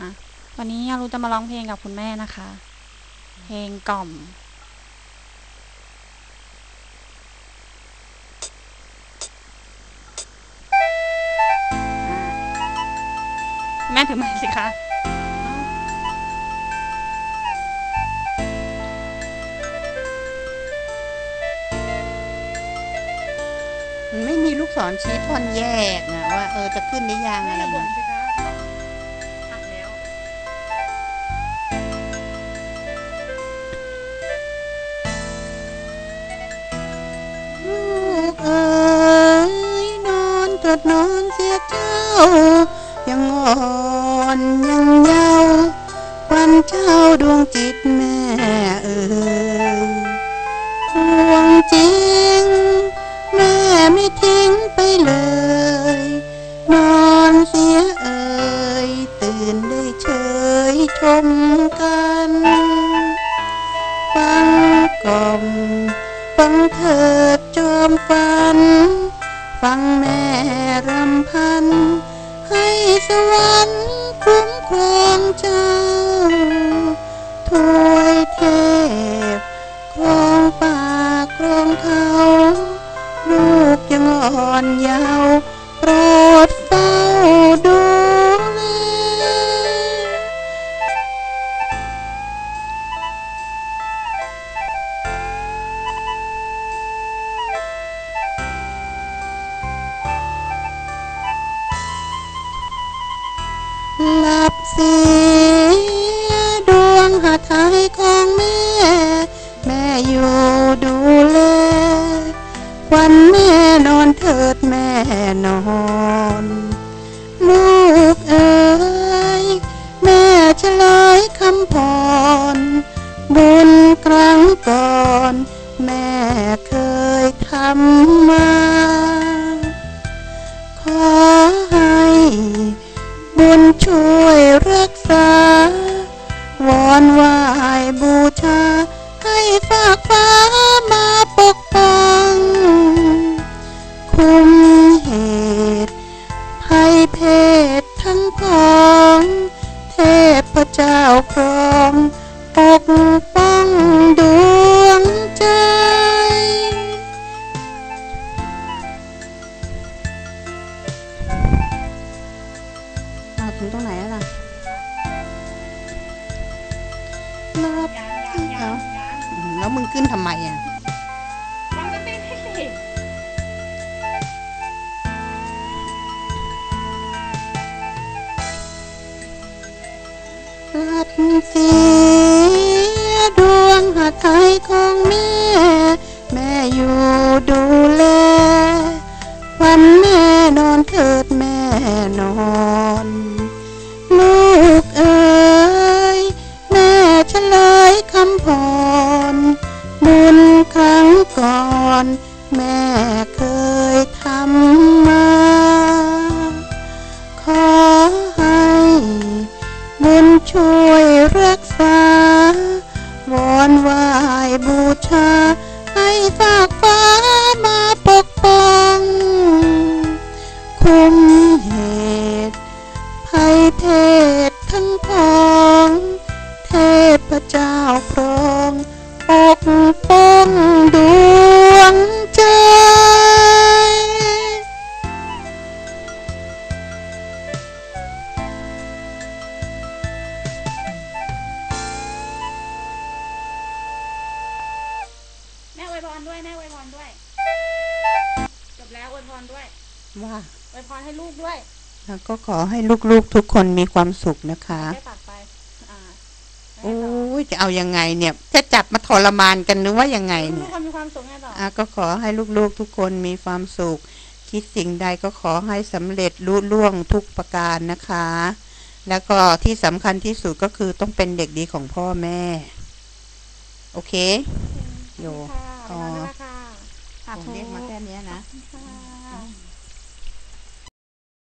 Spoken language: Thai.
อะวันนี้ยารุจะมาร้องเพลงกับคุณแม่นะคะ เพลงกล่อม แม่ถือไม้สิคะมันไม่มีลูกศรชี้ท่อนแยกนะว่า เออจะขึ้นหรือยังอะไรอย่างเงี้ย อนเถิดนอนเสียเจ้า ยังอ่อนยังเยาว์ควันเจ้าดวงจิตแม่เอ๋ยห่วงจริง แม่ไม่ทิ้งไปเลย นอนเสียเอ่ยตื่นได้เฉยชมกันฟังกล่อมฟังเถิดจอมฝัน ฟังแม่รำพัน ให้สวรรค์คุ้มครองเจ้าถวยเทพครองป่าครองเขาลูกยังอ่อนเยาว์โปรดเฝ้าดู สียดวงหัตถ์ของแม่ แม่อยู่ดูแล วันแม่นอนเถิดแม่นอนลูกเอ๋ยแม่เฉลยคำพร รับเอาอืมแล้วมึงขึ้นทำไมอะมันก็เต้นให้สิลัดเสี แม่เคยทำมา ขอให้บุญช่วยรักษาวอนวายบูชา ให้ฝากฟ้ามาปกป้อง คุ้มเหตุภัยเพศทั้งพองเทพเจ้าครองปกป้องดู รด้วย จบแล้วอวยพรด้วย ว่าอวยพรให้ลูกด้วย แล้วก็ขอให้ลูกๆทุกคนมีความสุขนะคะได้ปากไปอ่าโอ้ยจะเอายังไงเนี่ย จะจับมาทรมานกันหรือว่ายังไงลูเนี่กยคนมีความสุขไงต่ออะก็ขอให้ลูกๆทุกคนมีความสุข คิดสิ่งใดก็ขอให้สำเร็จลุล่วงทุกประการนะคะ แล้วก็ที่สำคัญที่สุดก็คือต้องเป็นเด็กดีของพ่อแม่ โอเค โย ค่ะอ๋ออวยพรด้วยนะคะสา ผมเรียกมาแค่นี้นะ